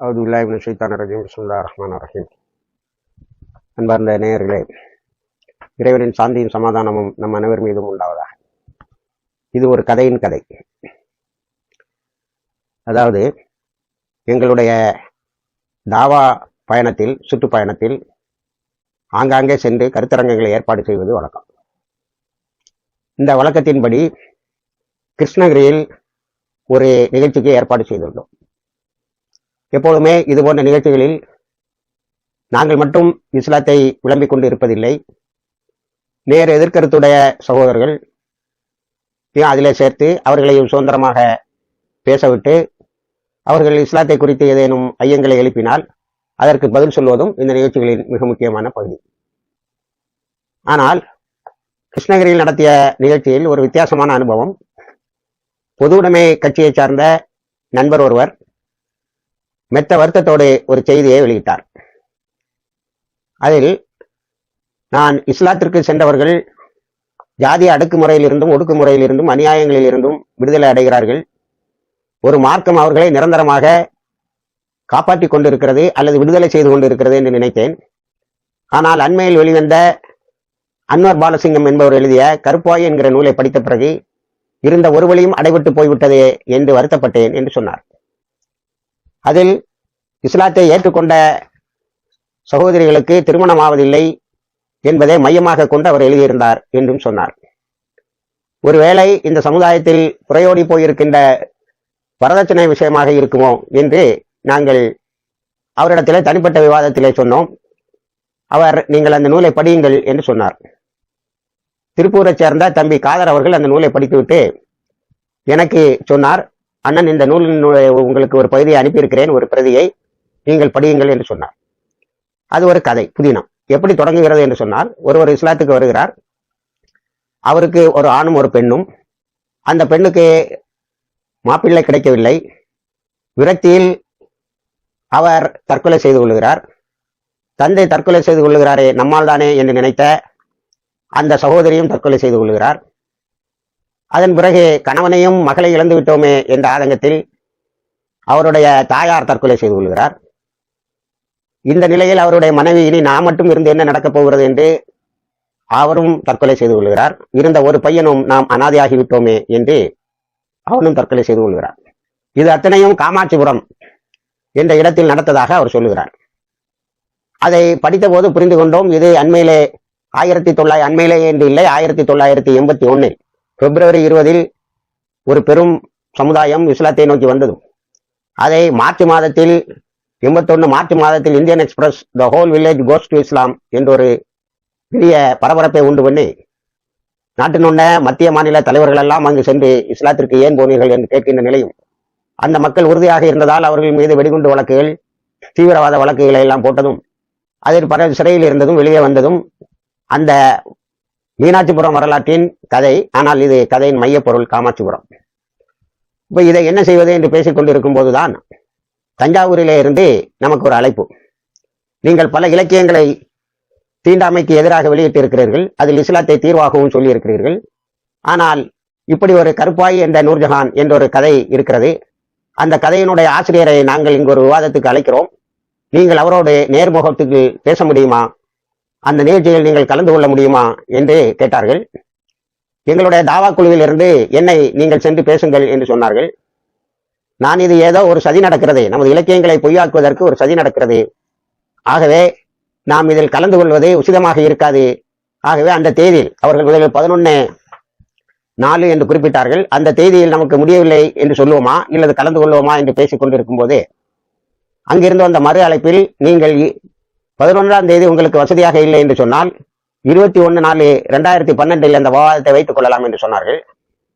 அவது இல்லாஹிபின் ஷைத்தான் ரஜீம் பிஸ்மில்லா ரஹ்மான் ரஹீம் அன்பார்ந்த நேயர்களே இறைவனின் சாந்தியும் சமாதானமும் நம் அனைவர் மீதும் உண்டாவதாக. இது ஒரு கதையின் கதை. அதாவது எங்களுடைய தாவா பயணத்தில் சுற்றுப்பயணத்தில் ஆங்காங்கே சென்று கருத்தரங்கங்களை ஏற்பாடு செய்வது வழக்கம். இந்த வழக்கத்தின்படி கிருஷ்ணகிரியில் ஒரு நிகழ்ச்சிக்கு ஏற்பாடு செய்துள்ளோம். எப்போதுமே இது போன்ற நிகழ்ச்சிகளில் நாங்கள் மட்டும் இஸ்லாத்தை விளம்பிக் கொண்டு இருப்பதில்லை நேர் எதிர்கருத்துடைய சகோதரர்கள் அதிலே சேர்த்து அவர்களையும் சுதந்திரமாக பேசவிட்டு அவர்கள் இஸ்லாத்தை குறித்து ஏதேனும் ஐயங்களை எழுப்பினால் அதற்கு பதில் சொல்வதும் இந்த நிகழ்ச்சிகளின் மிக முக்கியமான பகுதி. ஆனால் கிருஷ்ணகிரியில் நடத்திய நிகழ்ச்சியில் ஒரு வித்தியாசமான அனுபவம். பொதுவுடைமை கட்சியை சார்ந்த நண்பர் ஒருவர் மெத்த வருத்தத்தோடு ஒரு செய்தியை வெளியிட்டார். அதில் நான் இஸ்லாத்திற்கு சென்றவர்கள் ஜாதி அடக்குமுறையிலிருந்தும் ஒடுக்குமுறையிலிருந்தும் அநியாயங்களிலிருந்தும் விடுதலை அடைகிறார்கள். ஒரு மார்க்கம் அவர்களை நிரந்தரமாக காப்பாற்றிக் கொண்டிருக்கிறது அல்லது விடுதலை செய்து கொண்டிருக்கிறது என்று நினைத்தேன். ஆனால் அண்மையில் வெளிவந்த அன்வர் பாலசிங்கம் என்பவர் எழுதிய கருப்பாய் என்கிற நூலை படித்த பிறகு இருந்த ஒரு வழியும் அடைபட்டு போய்விட்டதே என்று வருத்தப்பட்டேன் என்று சொன்னார். அதில் இஸ்லாத்தை ஏற்றுக்கொண்ட சகோதரிகளுக்கு திருமணம் ஆவதில்லை என்பதை மையமாக கொண்டு அவர் எழுதியிருந்தார் என்றும் சொன்னார். ஒருவேளை இந்த சமுதாயத்தில் புறையோடி போயிருக்கின்ற வரதட்சணை விஷயமாக இருக்குமோ என்று நாங்கள் அவரிடத்தில் தனிப்பட்ட விவாதத்திலே சொன்னோம். அவர் நீங்கள் அந்த நூலை படியுங்கள் என்று சொன்னார். திருப்பூரைச் சேர்ந்த தம்பி காதர் அவர்கள் அந்த நூலை படித்துவிட்டு எனக்கு சொன்னார் அண்ணன் இந்த நூலின் உங்களுக்கு ஒரு பகுதியை அனுப்பியிருக்கிறேன் ஒரு பிரதியை நீங்கள் படியுங்கள் என்று சொன்னார். அது ஒரு கதை புதினம் எப்படி தொடங்குகிறது என்று சொன்னால் ஒருவர் இஸ்லாத்துக்கு வருகிறார். அவருக்கு ஒரு ஆணும் ஒரு பெண்ணும். அந்த பெண்ணுக்கு மாப்பிள்ளை கிடைக்கவில்லை. விரக்தியில் அவர் தற்கொலை செய்து கொள்கிறார். தந்தை தற்கொலை செய்து கொள்கிறாரே நம்மால் தானே என்று நினைத்த அந்த சகோதரியும் தற்கொலை செய்து கொள்கிறார். அதன் பிறகு கணவனையும் மகளை இழந்து விட்டோமே என்ற ஆதங்கத்தில் அவருடைய தாயார் தற்கொலை செய்து கொள்கிறார். இந்த நிலையில் அவருடைய மனைவி இனி நான் மட்டும் இருந்து என்ன நடக்கப் போகிறது என்று அவரும் தற்கொலை செய்து கொள்கிறார். இருந்த ஒரு பையனும் நாம் அனாதையாகி விட்டோமே என்று அவனும் தற்கொலை செய்து கொள்கிறார். இது அத்தனையும் காமாட்சிபுரம் என்ற இடத்தில் நடத்ததாக அவர் சொல்லுகிறார். அதை படித்தபோது புரிந்து கொண்டோம் இது அண்மையிலே ஆயிரத்தி தொள்ளாயிரம் அண்மையிலே என்று இல்லை ஆயிரத்தி தொள்ளாயிரத்தி எண்பத்தி ஒன்னில் பிப்ரவரி இருபதில் ஒரு பெரும் சமுதாயம் இஸ்லாத்தை நோக்கி வந்ததும் அதை மார்ச் மாதத்தில் எண்பத்தொன்னு மார்ச் மாதத்தில் Indian Express the whole village goes to Islam என்ற ஒரு பெரிய பரபரப்பை உண்டு பண்ணி நாட்டினுள்ள மத்திய மாநில தலைவர்கள் எல்லாம் அங்கு சென்று இஸ்லாத்திற்கு ஏன் போனீர்கள் என்று கேட்கின்ற நிலையும் அந்த மக்கள் உறுதியாக இருந்ததால் அவர்கள் மீது வெடிகுண்டு வழக்குகள் தீவிரவாத வழக்குகளை எல்லாம் போட்டதும் அதில் பல சிறையில் இருந்ததும் வெளியே வந்ததும் அந்த மீனாட்சிபுரம் வரலாற்றின் கதை. ஆனால் இது கதையின் மையப்பொருள் காமாட்சிபுரம். இப்போ இதை என்ன செய்வது என்று பேசிக்கொண்டிருக்கும் போதுதான் தஞ்சாவூரிலே இருந்து நமக்கு ஒரு அழைப்பு. நீங்கள் பல இலக்கியங்களை தீண்டாமைக்கு எதிராக வெளியிட்டு இருக்கிறீர்கள் அதில் இஸ்லாத்தை தீர்வாகவும் சொல்லியிருக்கிறீர்கள். ஆனால் இப்படி ஒரு கருப்பாய் என்ற நூர்ஜஹான் என்ற ஒரு கதை இருக்கிறது. அந்த கதையினுடைய ஆசிரியரை நாங்கள் இங்கு ஒரு விவாதத்துக்கு அழைக்கிறோம். நீங்கள் அவரோடு நேர்முகத்துக்கு பேச முடியுமா? அந்த நிகழ்ச்சியில் நீங்கள் கலந்து கொள்ள முடியுமா என்று கேட்டார்கள். எங்களுடைய தாவா குழுவில் இருந்து என்னை நீங்கள் சென்று பேசுங்கள் என்று சொன்னார்கள். நான் இது ஏதோ ஒரு சதி நடக்கிறது. நமது இலக்கியங்களை பொய்யாக்குவதற்கு ஒரு சதி நடக்கிறது. ஆகவே நாம் இதில் கலந்து கொள்வது உசிதமாக இருக்காது. ஆகவே அந்த தேதியில் அவர்கள் முதலில் பதினொன்னு நாலு என்று குறிப்பிட்டார்கள். அந்த தேதியில் நமக்கு முடியவில்லை என்று சொல்லுவோமா? இல்லது கலந்து கொள்வோமா என்று பேசிக் கொண்டிருக்கும் போது அங்கிருந்து வந்த மறு அழைப்பில் நீங்கள் பதினொன்றாம் தேதி உங்களுக்கு வசதியாக இல்லை என்று சொன்னால் இருபத்தி ஒன்று நாலு ரெண்டாயிரத்தி பன்னெண்டில் அந்த விவாதத்தை வைத்துக் கொள்ளலாம் என்று சொன்னார்கள்.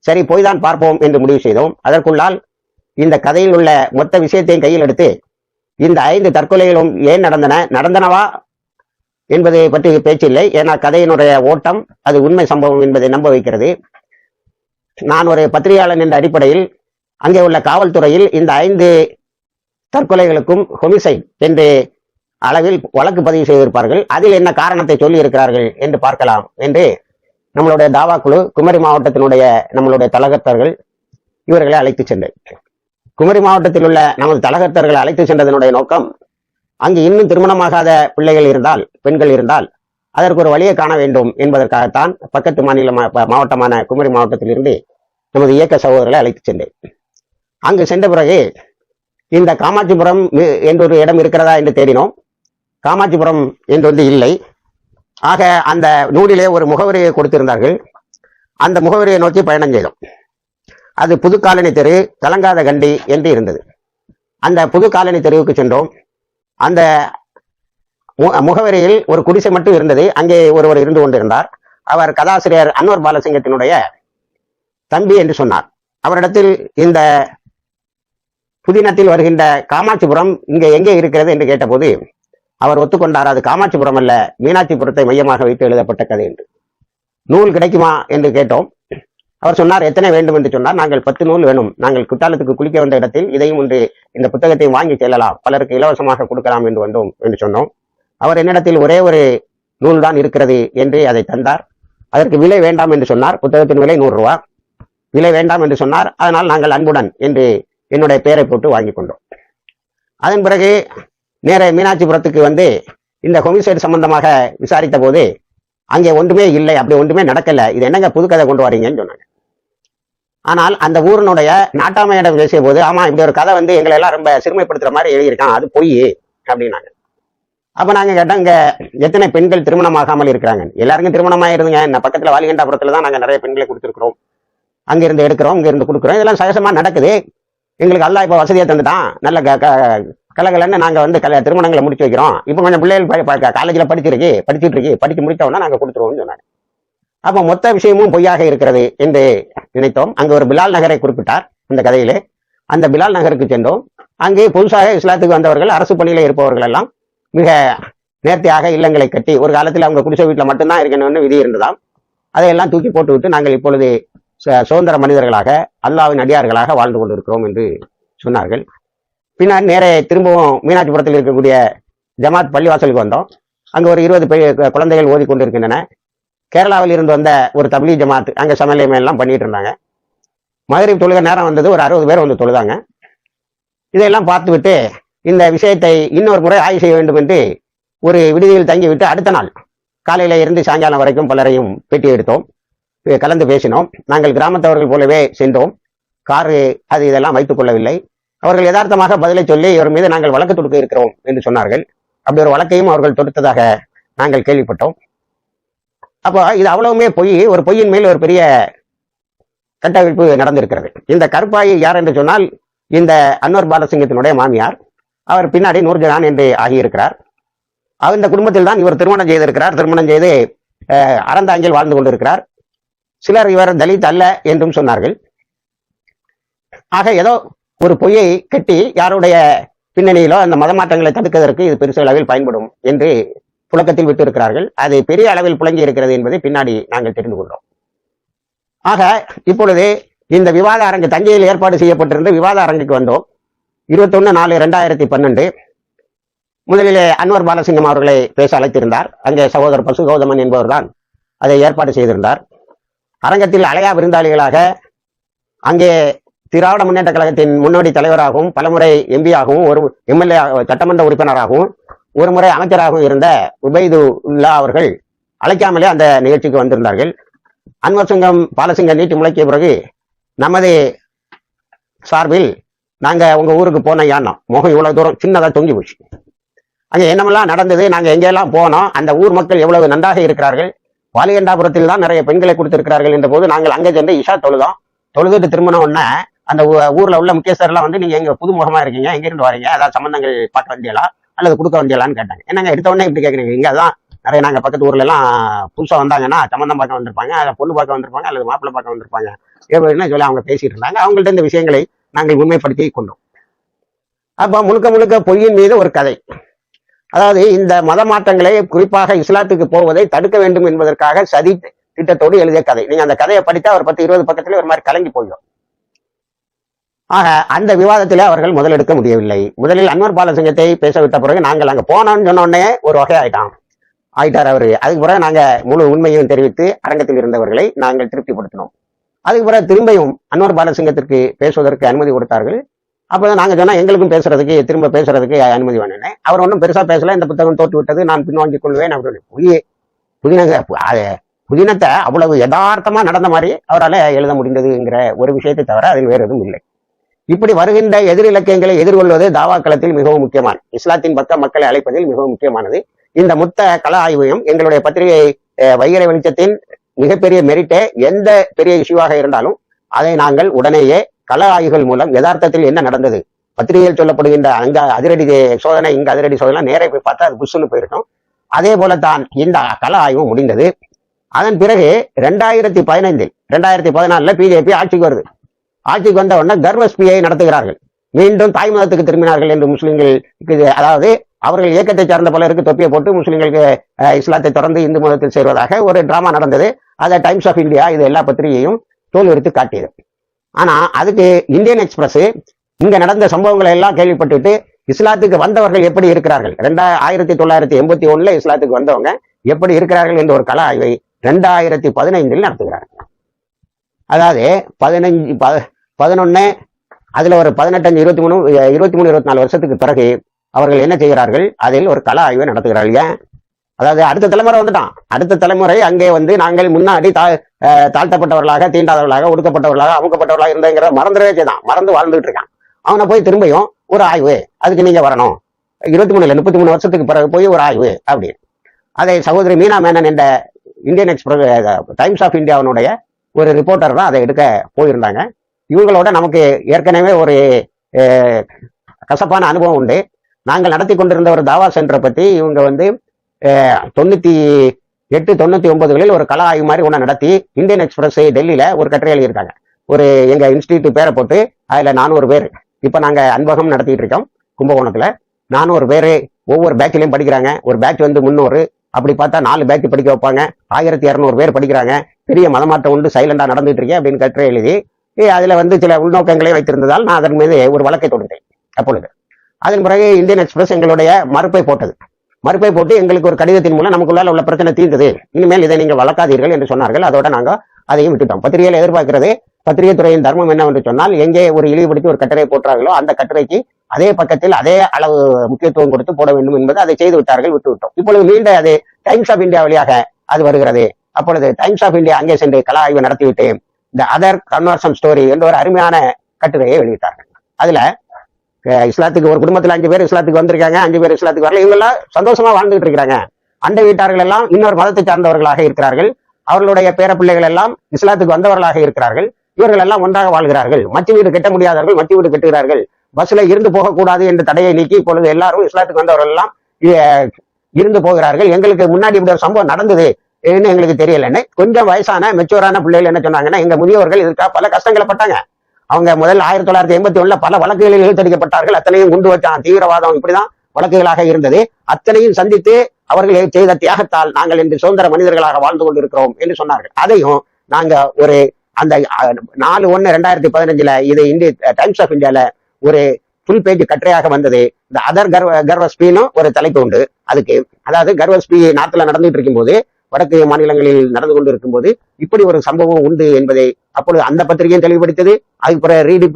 சரி போய்தான் பார்ப்போம் என்று முடிவு செய்தோம். அதற்குள்ளால் இந்த கதையில் உள்ள மொத்த விஷயத்தையும் கையில் எடுத்து இந்த ஐந்து தற்கொலைகளும் ஏன் நடந்தன? நடந்தனவா என்பதை பற்றி பேச்சில்லை ஏன்னா கதையினுடைய ஓட்டம் அது உண்மை சம்பவம் என்பதை நம்ப வைக்கிறது. நான் ஒரு பத்திரிகையாளன் என்ற அடிப்படையில் அங்கே உள்ள காவல்துறையில் இந்த ஐந்து தற்கொலைகளுக்கும் ஹொமிசைட் என்று அளவில் வழக்கு பதிவு செய்திருப்பார்கள். அதில் என்ன காரணத்தை சொல்லி இருக்கிறார்கள் என்று பார்க்கலாம். என்று நம்மளுடைய தாவா குழு குமரி மாவட்டத்தினுடைய நம்மளுடைய தலகத்தர்கள் இவர்களை அழைத்து சென்றேன் குமரி மாவட்டத்தில் உள்ள நமது தலகர்த்தர்களை அழைத்து சென்றதனுடைய நோக்கம் அங்கு இன்னும் திருமணமாகாத பிள்ளைகள் இருந்தால் பெண்கள் இருந்தால் அதற்கு ஒரு வழியை காண வேண்டும் என்பதற்காகத்தான் பக்கத்து மாநில மாவட்டமான குமரி மாவட்டத்திலிருந்து நமது இயக்க சகோதரர்களை அழைத்து சென்றேன். அங்கு சென்ற பிறகு இந்த காமாட்சிபுரம் என்றொரு இடம் இருக்கிறதா என்று தேடினோம். காமாட்சிபுரம் என்று வந்து இல்லை. ஆக அந்த நூலிலே ஒரு முகவரியை கொடுத்திருந்தார்கள். அந்த முகவரியை நோக்கி பயணம் செய்தோம். அது புது காலனி தெரு கலங்காத கண்டி என்று இருந்தது. அந்த புது காலனி தெருவுக்கு சென்றோம். அந்த மு- முகவரியில் ஒரு குடிசை மட்டும் இருந்தது. அங்கே ஒருவர் இருந்து கொண்டிருந்தார். அவர் கதாசிரியர் அன்வர் பாலசிங்கத்தினுடைய தம்பி என்று சொன்னார். அவரிடத்தில் இந்த புதினத்தில் வருகின்ற காமாட்சிபுரம் இங்கே எங்கே இருக்கிறது என்று கேட்டபோது அவர் ஒத்துக்கொண்டார்? அது காமாட்சிபுரம் அல்ல மீனாட்சிபுரத்தை மையமாக வைத்து எழுதப்பட்ட கதை என்று. நூல் கிடைக்குமா என்று கேட்டோம். அவர் சொன்னார் எத்தனை வேண்டும் என்று சொன்னார். நாங்கள் பத்து நூல் வேணும். நாங்கள் குற்றாலத்துக்கு குளிக்க வந்த இடத்தில் இதையும் ஒன்று இந்த புத்தகத்தையும் வாங்கி செல்லலாம். பலருக்கு இலவசமாக கொடுக்கலாம் என்று வந்தோம் என்று சொன்னோம். அவர் என்னிடத்தில் ஒரே ஒரு நூல் தான் இருக்கிறது என்று அதை தந்தார். அதற்கு விலை வேண்டாம் என்று சொன்னார். புத்தகத்தின் விலை நூறு ரூபா. விலை வேண்டாம் என்று சொன்னார். அதனால் நாங்கள் அன்புடன் என்று என்னுடைய பெயரை போட்டு வாங்கி கொண்டோம். அதன் பிறகு நேர மீனாட்சிபுரத்துக்கு வந்து இந்த ஹோமிசைடு சம்பந்தமாக விசாரித்த போது அங்கே ஒன்றுமே இல்லை அப்படி ஒன்றுமே நடக்கல. இது என்னங்க புது கதை கொண்டு வரீங்கன்னு சொன்னாங்க. ஆனால் அந்த ஊரினுடைய நாட்டாமையிடம் பேசிய போது ஆமா இப்படி ஒரு கதை வந்து எங்களை எல்லாம் ரொம்ப சிறுமைப்படுத்துற மாதிரி எழுதியிருக்கான் அது பொய் அப்படின்னாங்க. அப்ப நாங்க கேட்டோம் இங்க எத்தனை பெண்கள் திருமணம் ஆகாமல் இருக்கிறாங்க? எல்லாருக்கும் திருமணம் ஆயிருந்துங்க இந்த பக்கத்துல வாலிகண்டாபுரத்துல தான் நாங்க நிறைய பெண்களை கொடுத்துருக்கிறோம். அங்கிருந்து எடுக்கிறோம் இங்கிருந்து கொடுக்குறோம். இதெல்லாம் சகஜமா நடக்குது. எங்களுக்கு அல்லா இப்போ வசதியை தந்துட்டான். நல்ல க- கலகலன்னு நாங்க வந்து கல திருமணங்களை முடிச்சு வைக்கிறோம். இப்போ கொஞ்சம் பிள்ளைகள் காலேஜ்ல படிச்சிருக்கு படிச்சுட்டு இருக்கு. படித்து முடித்தவொன்னா நாங்க கொடுத்துருவோம்னு சொன்னாங்க அப்ப மொத்த விஷயமும் பொய்யாக இருக்கிறது என்று நினைத்தோம். அங்கே ஒரு பிலால் நகரை குறிப்பிட்டார் அந்த கதையிலே. அந்த பிலால் நகருக்கு சென்றோம். அங்கே புதுசாக இஸ்லாத்துக்கு வந்தவர்கள் அரசு பணியில் இருப்பவர்கள் எல்லாம் மிக நேர்த்தியாக இல்லங்களை கட்டி ஒரு காலத்தில் அவங்க குடிசை வீட்டில் மட்டும்தான் இருக்கணும்னு விதி இருந்ததாம். அதையெல்லாம் தூக்கி போட்டுவிட்டு நாங்கள் இப்பொழுது சு- சுதந்திர மனிதர்களாக அல்லாவின் அடியார்களாக வாழ்ந்து கொண்டிருக்கிறோம் என்று சொன்னார்கள். பின்னாடி நேரே திரும்பவும் மீனாட்சிபுரத்தில் இருக்கக்கூடிய ஜமாத் பள்ளிவாசலுக்கு வந்தோம். அங்கே ஒரு இருபது பெரிய குழந்தைகள் ஓதி கொண்டிருக்கின்றன. கேரளாவில் இருந்து வந்த ஒரு தபிலி ஜமாத் அங்கே சமையல் எல்லாம் பண்ணிட்டு இருந்தாங்க. மதுரை தொழுக நேரம் வந்தது ஒரு அறுபது பேர் வந்து தொழுதாங்க. இதையெல்லாம் பார்த்துவிட்டு இந்த விஷயத்தை இன்னொரு முறை ஆய்வு செய்ய வேண்டும் என்று ஒரு விடுதியில் தங்கிவிட்டு அடுத்த நாள் காலையில இருந்து சாயங்காலம் வரைக்கும் பலரையும் பேட்டி எடுத்தோம். கலந்து பேசினோம். நாங்கள் கிராமத்தவர்கள் போலவே சென்றோம். காரு அது இதெல்லாம் வைத்துக் கொள்ளவில்லை. அவர்கள் யதார்த்தமாக பதிலை சொல்லி இவர் மீது நாங்கள் வழக்கு தொடுக்க இருக்கிறோம் என்று சொன்னார்கள். அப்படி ஒரு வழக்கையும் அவர்கள் தொடுத்ததாக நாங்கள் கேள்விப்பட்டோம். அப்போ இது அவ்வளவுமே பொய். ஒரு பொய்யின் மேல் ஒரு பெரிய கட்டமைப்பு நடந்திருக்கிறது. இந்த கருப்பாயி யார் என்று சொன்னால் இந்த அன்வர் பாலசிங்கத்தினுடைய மாமியார். அவர் பின்னாடி நூர்ஜஹான் என்று ஆகியிருக்கிறார். அவர் இந்த குடும்பத்தில் தான் இவர் திருமணம் செய்திருக்கிறார். திருமணம் செய்து அஹ், அறந்தாங்கில் வாழ்ந்து கொண்டிருக்கிறார். சிலர் இவர் தலித் அல்ல என்றும் சொன்னார்கள். ஆக ஏதோ ஒரு பொய்யை கட்டி யாருடைய பின்னணியிலோ அந்த மதமாற்றங்களை தடுக்கதற்கு இது பெருசு அளவில் பயன்படும் என்று புழக்கத்தில் விட்டிருக்கிறார்கள். அது பெரிய அளவில் புழங்கி இருக்கிறது என்பதை பின்னாடி நாங்கள் தெரிந்து கொள்கிறோம். ஆக இப்பொழுது இந்த விவாத அரங்கு தஞ்சையில் ஏற்பாடு செய்யப்பட்டிருந்த விவாத அரங்குக்கு வந்தோம். இருபத்தொன்னு நாலு ரெண்டாயிரத்தி பன்னெண்டு. முதலிலே அன்வர் பாலசிங்கம் அவர்களை பேச அழைத்திருந்தார். அங்கே சகோதரர் பசு கௌதமன் என்பவர்தான் அதை ஏற்பாடு செய்திருந்தார். அரங்கத்தில் அலையா விருந்தாளிகளாக அங்கே திராவிட முன்னேற்ற கழகத்தின் முன்னோடி தலைவராகவும் பலமுறை எம்பியாகவும் ஒரு எம்எல்ஏ சட்டமன்ற உறுப்பினராகவும் ஒரு முறை அமைச்சராகவும் இருந்த உபைது உல்லா அவர்கள் அழைக்காமலே அந்த நிகழ்ச்சிக்கு வந்திருந்தார்கள். அன்வர் சிங்கம் பாலசிங்கம் நீட்டி முளைக்கிய பிறகு நமது சார்பில் நாங்க உங்க ஊருக்கு போனோம் ஏன்னோம் முகம் இவ்வளவு தூரம் சின்னதா தொங்கி போச்சு. அங்க என்னமெல்லாம் நடந்தது நாங்க எங்கெல்லாம் போனோம் அந்த ஊர் மக்கள் எவ்வளவு நன்றாக இருக்கிறார்கள் வாலிகண்டாபுரத்தில் தான் நிறைய பெண்களை கொடுத்திருக்கிறார்கள் என்ற போது நாங்கள் அங்கே சென்று இஷா தொழுதோம். தொழுதுட்டு திரும்பின உடனே அந்த ஊரில் ஊர்ல உள்ள முக்கியஸ்தர்லாம் வந்து நீங்க எங்க புதுமுகமா இருக்கீங்க எங்க இருந்து வரீங்க அதாவது சம்பந்தங்கள் பார்க்க வந்தியலா அல்லது கொடுக்க வந்தியலான்னு கேட்டாங்க. என்னங்க எடுத்த உடனே இப்படி கேட்குறீங்க இங்க அதான் நிறைய நாங்க பக்கத்து ஊர்ல எல்லாம் புதுசா வந்தாங்கன்னா சம்பந்தம் பார்க்க வந்திருப்பாங்க அதை பொண்ணு பார்க்க வந்திருப்பாங்க அல்லது மாப்பிள்ளை பார்க்க வந்திருப்பாங்க. எப்படின்னு சொல்லி அவங்க பேசிட்டு இருந்தாங்க. அவங்கள்ட்ட இந்த விஷயங்களை நாங்கள் உண்மைப்படுத்தி கொண்டோம். அப்ப முழுக்க முழுக்க பொய்யின் மீது ஒரு கதை. அதாவது இந்த மத மாற்றங்களை குறிப்பாக இஸ்லாத்துக்கு போவதை தடுக்க வேண்டும் என்பதற்காக சதி திட்டத்தோடு எழுதிய கதை. நீங்க அந்த கதையை படித்தா ஒரு பத்து இருபது பக்கத்துல ஒரு மாதிரி கலங்கி போயிடும். ஆக அந்த விவாதத்திலே அவர்கள் முதலெடுக்க முடியவில்லை. முதலில் அன்வர் பாலசிங்கத்தை பேச விட்ட பிறகு நாங்கள் அங்க போனோம்னு சொன்ன உடனே ஒரு வகை ஆயிட்டான் ஆயிட்டார் அவரு. அதுக்கு பிறகு நாங்க முழு உண்மையும் தெரிவித்து அரங்கத்தில் இருந்தவர்களை நாங்கள் திருப்திப்படுத்தினோம். அதுக்கு பிறகு திரும்பியும் அன்வர் பாலசிங்கத்திற்கு பேசுவதற்கு அனுமதி கொடுத்தார்கள். அப்போ நாங்க சொன்னால் எங்களுக்கும் பேசுறதுக்கு திரும்ப பேசுறதுக்கு அனுமதி வேணும்னே. அவர் ஒன்றும் பெருசா பேசல. இந்த புத்தகம் தோற்று விட்டது. நான் பின்வாங்கிக் கொள்வேன் அப்படின்னு புதிய புதினங்க அது புதினத்தை அவ்வளவு யதார்த்தமாக நடந்த மாதிரி அவரால் எழுத முடிந்ததுங்கிற ஒரு விஷயத்தை தவிர அதில் வேறு எதுவும் இல்லை. இப்படி வருகின்ற எதிர் இலக்கியங்களை எதிர்கொள்வது தாவாக்களத்தில் மிகவும் முக்கியமான இஸ்லாத்தின் பக்கம் மக்களை அழைப்பதில் மிகவும் முக்கியமானது. இந்த முத்த கல ஆய்வையும் எங்களுடைய பத்திரிகை வைகரை வெளிச்சத்தின் மிகப்பெரிய மெரிட்டே எந்த பெரிய இஷ்யூவாக இருந்தாலும் அதை நாங்கள் உடனேயே கள ஆய்வுகள் மூலம் யதார்த்தத்தில் என்ன நடந்தது? பத்திரிகையில் சொல்லப்படுகின்ற அங்க அதிரடி சோதனை இங்க அதிரடி சோதனை நேரே போய் பார்த்தா அது புஷ்ஷுன்னு போயிருக்கும். அதே போலத்தான் இந்த கள ஆய்வு முடிந்தது. அதன் பிறகு ரெண்டாயிரத்தி பதினைந்தில் ரெண்டாயிரத்தி பதினாலில் பிஜேபி ஆட்சிக்கு வருது. ஆட்சிக்கு வந்த உடனே கர்வஸ்மியை நடத்துகிறார்கள். மீண்டும் தாய் மதத்துக்கு திரும்பினார்கள் என்று முஸ்லிம்களுக்கு அதாவது அவர்கள் இயக்கத்தை சார்ந்த பலருக்கு தொப்பியை போட்டு முஸ்லிம்களுக்கு இஸ்லாத்தை தொடர்ந்து இந்து மதத்தில் சேர்வதாக ஒரு டிராமா நடந்தது. அதை டைம்ஸ் ஆஃப் இந்தியா இது எல்லா பத்திரிகையும் தோல்வித்து காட்டியது. ஆனா அதுக்கு இந்தியன் எக்ஸ்பிரஸ் இங்க நடந்த சம்பவங்களை எல்லாம் கேள்விப்பட்டுட்டு இஸ்லாத்துக்கு வந்தவர்கள் எப்படி இருக்கிறார்கள்? ரெண்டா ஆயிரத்தி தொள்ளாயிரத்தி எண்பத்தி ஒண்ணுல இஸ்லாத்துக்கு வந்தவங்க எப்படி இருக்கிறார்கள் என்ற ஒரு கல ஆய்வை ரெண்டாயிரத்தி பதினைந்தில் நடத்துகிறார்கள். அதாவது பதினைஞ்சு பதினொன்று பதினொன்னு அதுல ஒரு பதினெட்டு இருபத்தி மூணு இருபத்தி மூணு இருபத்தி நாலு வருஷத்துக்கு பிறகு அவர்கள் என்ன செய்கிறார்கள்? அதில் ஒரு கல ஆய்வை நடத்துகிறார்கள். ஏன்? அதாவது அடுத்த தலைமுறை வந்துட்டான். அடுத்த தலைமுறை அங்கே வந்து நாங்கள் முன்னாடி தா தாழ்த்தப்பட்டவர்களாக தீண்டாதவர்களாக ஒடுக்கப்பட்டவர்களாக அமுக்கப்பட்டவர்களாக இருந்தங்கிற மறந்துடவே செய்தான். மறந்து வாழ்ந்துட்டு இருக்கான். அவனை போய் திரும்பியும் ஒரு ஆய்வு அதுக்கு நீங்க வரணும். இருபத்தி மூணுல முப்பத்தி மூணு வருஷத்துக்கு பிறகு போய் ஒரு ஆய்வு அப்படி அதை சகோதரி மீனா மேனன் என்ற இந்தியன் எக்ஸ்பிரஸ் டைம்ஸ் ஆஃப் இந்தியாவினுடைய ஒரு ரிப்போர்ட்டர் தான் அதை எடுக்க போயிருந்தாங்க. இவங்களோட நமக்கு ஏற்கனவே ஒரு கசப்பான அனுபவம் உண்டு. நாங்கள் நடத்தி கொண்டிருந்த ஒரு தாவா சென்டரை பற்றி இவங்க வந்து தொண்ணூற்றி எட்டு தொண்ணூற்றி ஒன்பதுகளில் ஒரு கலா ஆய்வு மாதிரி ஒன்று நடத்தி இந்தியன் எக்ஸ்பிரஸ் டெல்லியில் ஒரு கட்டுரை எழுதியிருக்காங்க ஒரு எங்கள் இன்ஸ்டியூட் பேரை போட்டு அதில் நானூறு பேர். இப்போ நாங்கள் அன்பகம் நடத்திட்டு இருக்கோம் கும்பகோணத்தில். நானூறு பேர் ஒவ்வொரு பேட்ச்லயும் படிக்கிறாங்க. ஒரு பேட்ச் வந்து முன்னூறு. அப்படி பார்த்தா நாலு பேட்ச் படிக்க வைப்பாங்க. ஆயிரத்தி இரநூறு பேர் படிக்கிறாங்க. பெரிய மதமாற்றம் உண்டு சைலண்டாக நடந்துட்டு இருக்கேன் அப்படின்னு கட்டுரை எழுதி அதுல வந்து சில உள்நோக்கங்களை வைத்திருந்ததால் நான் அதன் மீது ஒரு வழக்கை தொடுத்தேன். அப்பொழுது. அதன் பிறகு இந்தியன் எக்ஸ்பிரஸ் எங்களுடைய மறுப்பை போட்டது. மறுப்பை போட்டு எங்களுக்கு ஒரு கடிதத்தின் மூலம் நமக்குள்ளால உள்ள பிரச்சனை தீர்ந்தது. இனிமேல் இதை நீங்கள் வளர்க்காதீர்கள் என்று சொன்னார்கள். அதோட நாங்க அதையும் விட்டுட்டோம். பத்திரிகையில் எதிர்பார்க்கிறது பத்திரிகை துறையின் தர்மம் என்னவென்று சொன்னால் எங்கே ஒரு இழிவுபடுத்தி ஒரு கட்டுரை போட்டார்களோ அந்த கட்டுரைக்கு அதே பக்கத்தில் அதே அளவு முக்கியத்துவம் கொடுத்து போட வேண்டும் என்பது அதை செய்து விட்டார்கள் விட்டு விட்டோம். இப்பொழுது மீண்டும் அது டைம்ஸ் ஆஃப் இந்தியா வழியாக அது வருகிறது. அப்பொழுது டைம்ஸ் ஆஃப் இந்தியா அங்கே சென்று கலா ஆய்வு நடத்திவிட்டேன் இந்த அதர் கன்வர்சன் ஸ்டோரி என்ற ஒரு அருமையான கட்டுரையை வெளியிட்டார்கள். அதுல இஸ்லாத்துக்கு ஒரு குடும்பத்துல அஞ்சு பேர் இஸ்லாத்துக்கு வந்திருக்காங்க அஞ்சு பேர் இஸ்லாத்துக்கு வரல இவங்கெல்லாம் சந்தோஷமா வாழ்ந்துட்டு இருக்கிறாங்க. அண்டை வீட்டார்கள் எல்லாம் இன்னொரு மதத்தை சார்ந்தவர்களாக இருக்கிறார்கள். அவர்களுடைய பேர பிள்ளைகள் எல்லாம் இஸ்லாத்துக்கு வந்தவர்களாக இருக்கிறார்கள். இவர்கள் எல்லாம் ஒன்றாக வாழ்கிறார்கள். மச்சு வீடு கட்ட முடியாதவர்கள் மச்சு வீடு கட்டுகிறார்கள். பஸ்ல இருந்து போகக்கூடாது என்ற தடையை நீக்கி இப்பொழுது எல்லாரும் இஸ்லாத்துக்கு வந்தவர்கள் எல்லாம் இருந்து போகிறார்கள். எங்களுக்கு முன்னாடி இப்படி ஒரு சம்பவம் நடந்தது. எங்களுக்கு தெரியலன்னு கொஞ்சம் வயசான மெச்சூரான பிள்ளைகள் என்ன சொன்னாங்கன்னா எங்க முதியவர்கள் இதுக்காக பல கஷ்டங்களை பட்டாங்க. அவங்க முதல் ஆயிரத்தி தொள்ளாயிரத்தி எண்பத்தி ஒண்ணுல பல வழக்குகளில் இழுத்தடிக்கப்பட்டார்கள் அத்தனையும் குண்டு வச்சான். தீவிரவாதம் இப்படிதான் வழக்குகளாக இருந்தது. அத்தனையும் சந்தித்து அவர்கள் செய்த தியாகத்தால் நாங்கள் இன்று சுதந்திர மனிதர்களாக வாழ்ந்து கொண்டிருக்கிறோம் என்று சொன்னார்கள். அதையும் நாங்க ஒரு அந்த நாலு ஒன்று ரெண்டாயிரத்தி பதினஞ்சுல இது இந்திய டைம்ஸ் ஆஃப் இந்தியால ஒரு ஃபுல் பேஜ் கட்டுரையாக வந்தது. இந்த அதர் கர்வ கர்வஸ்பின்னு ஒரு தலைப்பு உண்டு. அதுக்கு அதாவது கர்வஸ்பி நாட்டில் நடந்துட்டு இருக்கும்போது வடக்கு மாநிலங்களில் நடந்து கொண்டு இருக்கும்போது இப்படி ஒரு சம்பவம் உண்டு என்பதை அப்பொழுது அந்த பத்திரிகையும் தெளிவுபடுத்தது அதுக்கு பிறகு ரீடி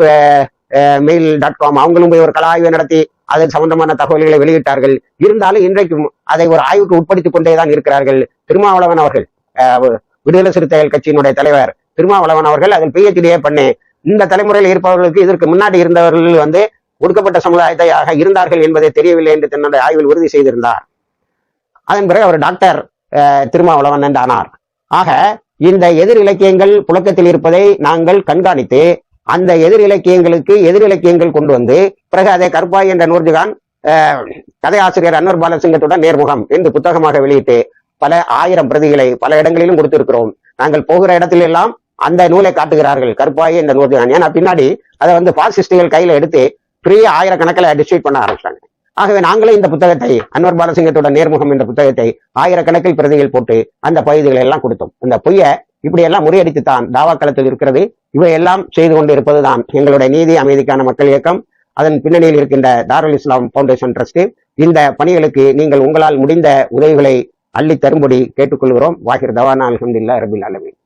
மெயில் டாட் காம் அவங்களும் போய் ஒரு கல ஆய்வை நடத்தி அதன் சம்பந்தமான தகவல்களை வெளியிட்டார்கள். இருந்தாலும் இன்றைக்கும் அதை ஒரு ஆய்வுக்கு உட்படுத்திக் கொண்டேதான் இருக்கிறார்கள் திருமாவளவன் அவர்கள். அஹ், விடுதலை சிறுத்தைகள் கட்சியினுடைய தலைவர் திருமாவளவன் அவர்கள் அதில் பிஹெச்டியே பண்ணி இந்த தலைமுறையில் இருப்பவர்களுக்கு இதற்கு முன்னாடி இருந்தவர்கள் வந்து ஒடுக்கப்பட்ட சமுதாயத்தையாக இருந்தார்கள் என்பதை தெரியவில்லை என்று தன்னுடைய ஆய்வில் உறுதி செய்திருந்தார். அதன் பிறகு அவர் டாக்டர் திருமாவளவன் என்றானார். ஆக இந்த எதிர் இலக்கியங்கள் புழக்கத்தில் இருப்பதை நாங்கள் கண்காணித்து அந்த எதிர் இலக்கியங்களுக்கு எதிர் இலக்கியங்கள் கொண்டு வந்து பிறகு அதை கற்பாய் என்ற நூர்ஜிகான் கதையாசிரியர் கதை ஆசிரியர் அன்வர் பாலசிங்கத்துடன் நேர்முகம் என்று புத்தகமாக வெளியிட்டு பல ஆயிரம் பிரதிகளை பல இடங்களிலும் கொடுத்திருக்கிறோம். நாங்கள் போகிற இடத்துல எல்லாம் அந்த நூலை காட்டுகிறார்கள். கருப்பாய் என்ற நூர்ஜகான். ஏன்னா பின்னாடி அதை வந்து பாசிஸ்டுகள் கையில எடுத்து ஃப்ரீயா ஆயிரக்கணக்கில் டிஸ்ட்ரிபியூட் பண்ண ஆரம்பிச்சாங்க ஆகவே நாங்களே இந்த புத்தகத்தை அன்வர் பாலசிங்கத்தோட நேர்முகம் என்ற புத்தகத்தை ஆயிரக்கணக்கில் பிரதிகள் போட்டு அந்த பகுதிகளை எல்லாம் கொடுத்தோம். இந்த பொய்ய இப்படி எல்லாம் முறியடித்து தான் தாவாக்களத்தில் இருக்கிறது. இவையெல்லாம் செய்து கொண்டு இருப்பதுதான் எங்களுடைய நீதி அமைதிக்கான மக்கள் இயக்கம். அதன் பின்னணியில் இருக்கின்ற தாருல் இஸ்லாம் பவுண்டேஷன் ட்ரஸ்ட் இந்த பணிகளுக்கு நீங்கள் உங்களால் முடிந்த உதவிகளை அள்ளி தரும்படி கேட்டுக்கொள்கிறோம். வாகிர் தவானா அலமதுல்லா ரபில் ஆலமீன்.